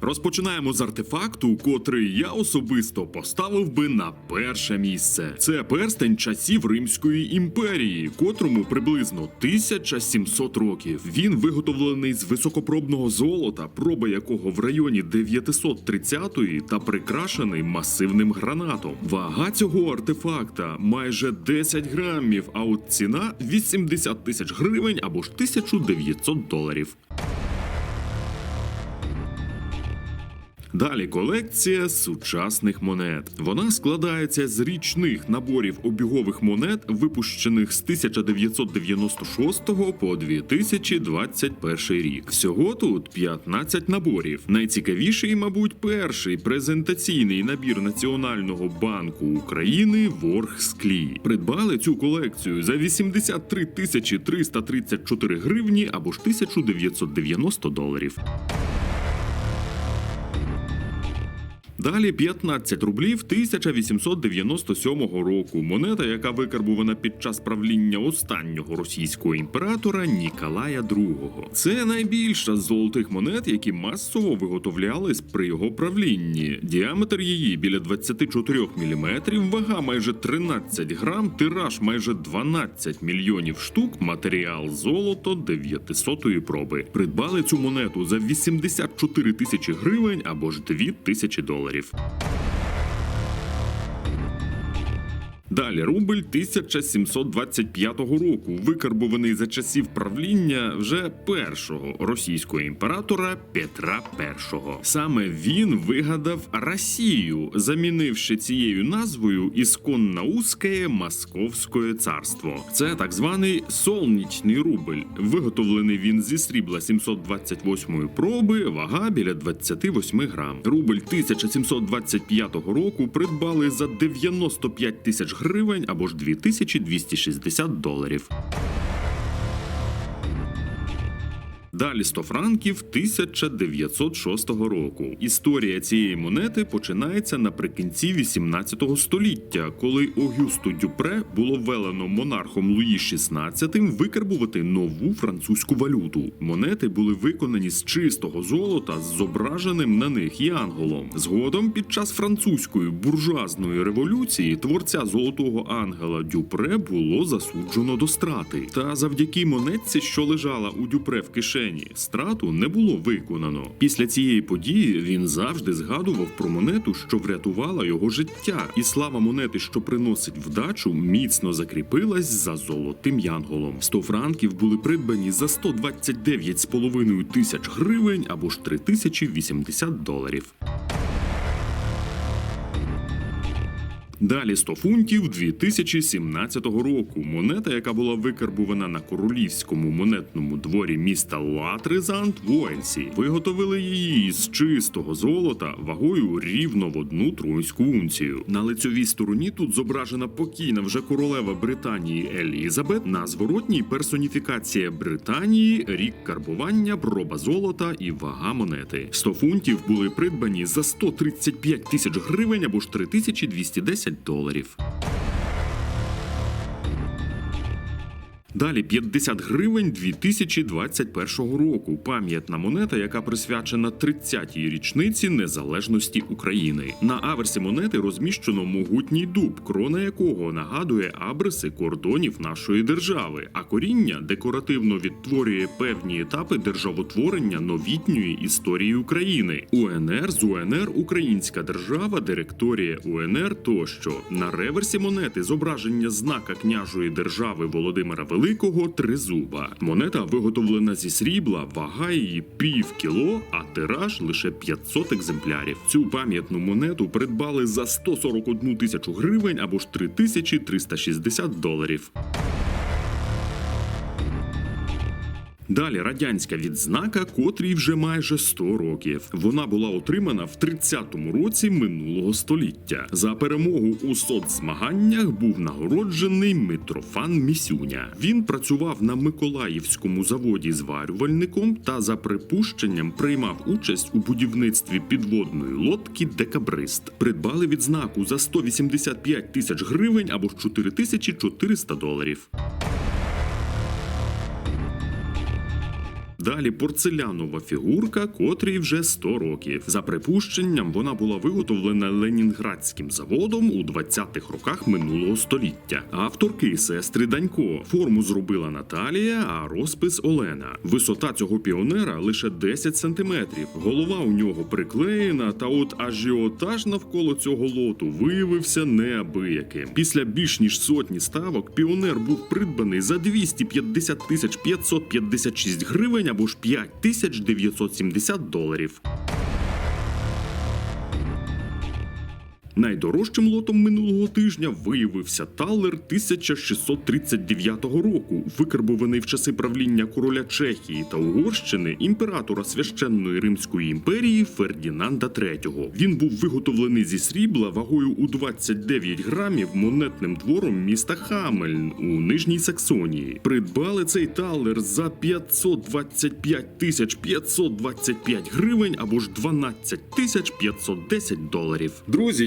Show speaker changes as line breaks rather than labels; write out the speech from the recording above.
Розпочинаємо з артефакту, котрий я особисто поставив би на перше місце. Це перстень часів Римської імперії, котрому приблизно 1700 років. Він виготовлений з високопробного золота, проба якого в районі 930-ї та прикрашений масивним гранатом. Вага цього артефакта майже 10 грамів, а от ціна 80 тисяч гривень або ж 1900 доларів. Далі колекція сучасних монет. Вона складається з річних наборів обігових монет, випущених з 1996 по 2021 рік. Всього тут 15 наборів. Найцікавіший, мабуть, перший презентаційний набір Національного банку України Ворг Склі. Придбали цю колекцію за 83 тисячі 334 гривні або ж 1990 доларів. Далі 15 рублів 1897 року. Монета, яка викарбувана під час правління останнього російського імператора Ніколая II. Це найбільша з золотих монет, які масово виготовлялись при його правлінні. Діаметр її біля 24 мм, вага майже 13 грам, тираж майже 12 мільйонів штук, матеріал золото 900 проби. Придбали цю монету за 84 тисячі гривень або ж 2 тисячі доларів доларів. Далі рубль 1725 року, викарбований за часів правління вже першого російського імператора Петра І. Саме він вигадав Росію, замінивши цією назвою ісконноузьке Московське царство. Це так званий солнічний рубль. Виготовлений він зі срібла 728 проби, вага біля 28 грам. Рубль 1725 року придбали за 95 тисяч гривень або ж 2260 доларів. Далі 100 франків 1906 року. Історія цієї монети починається наприкінці 18 століття, коли Огюсту Дюпре було велено монархом Луї XVI викарбувати нову французьку валюту. Монети були виконані з чистого золота з зображеним на них янголом. Згодом, під час французької буржуазної революції, творця золотого ангела Дюпре було засуджено до страти. Та завдяки монетці, що лежала у Дюпре в кишені, страту не було виконано. Після цієї події він завжди згадував про монету, що врятувала його життя, і слава монети, що приносить вдачу, міцно закріпилась за золотим янголом. 100 франків були придбані за 129,5 тисяч гривень або ж 3080 доларів. Далі 100 фунтів 2017 року. Монета, яка була викарбувана на королівському монетному дворі міста Латризант в Уельсі. Виготовили її з чистого золота вагою рівно в одну тройську унцію. На лицьовій стороні тут зображена покійна вже королева Британії Елізабет. На зворотній персоніфікація Британії, рік карбування, проба золота і вага монети. 100 фунтів були придбані за 135 тисяч гривень або ж 3210 доларів. Далі 50 гривень 2021 року. Пам'ятна монета, яка присвячена 30-й річниці незалежності України. На аверсі монети розміщено могутній дуб, крона якого нагадує абриси кордонів нашої держави, а коріння декоративно відтворює певні етапи державотворення новітньої історії України. УНР з УНР Українська держава, директорія УНР тощо. На реверсі монети зображення знака княжої держави Володимира Великого тризуба. Монета виготовлена зі срібла, вага її пів кіло, а тираж лише 500 екземплярів. Цю пам'ятну монету придбали за 141 тисячу гривень або ж 3360 доларів. Далі радянська відзнака, котрій вже майже 100 років. Вона була отримана в 30-му році минулого століття. За перемогу у соцзмаганнях був нагороджений Митрофан Місюня. Він працював на Миколаївському заводі зварювальником та за припущенням приймав участь у будівництві підводної лодки Декабрист. Придбали відзнаку за 185 тисяч гривень або ж 4400 доларів. Далі порцелянова фігурка, котрій вже 100 років. За припущенням, вона була виготовлена ленінградським заводом у 20-х роках минулого століття. Авторки сестри Данько. Форму зробила Наталія, а розпис Олена. Висота цього піонера лише 10 сантиметрів. Голова у нього приклеєна, та от ажіотаж навколо цього лоту виявився неабияким. Після більш ніж сотні ставок піонер був придбаний за 250 тисяч 556 гривень або ж 5970 доларів. Найдорожчим лотом минулого тижня виявився талер 1639 року, викарбований в часи правління короля Чехії та Угорщини імператора священної Римської імперії Фердінанда III. Він був виготовлений зі срібла вагою у 29 грамів монетним двором міста Хамельн у Нижній Саксонії. Придбали цей талер за 525 тисяч 525 гривень або ж 12 тисяч 510 доларів. Друзі,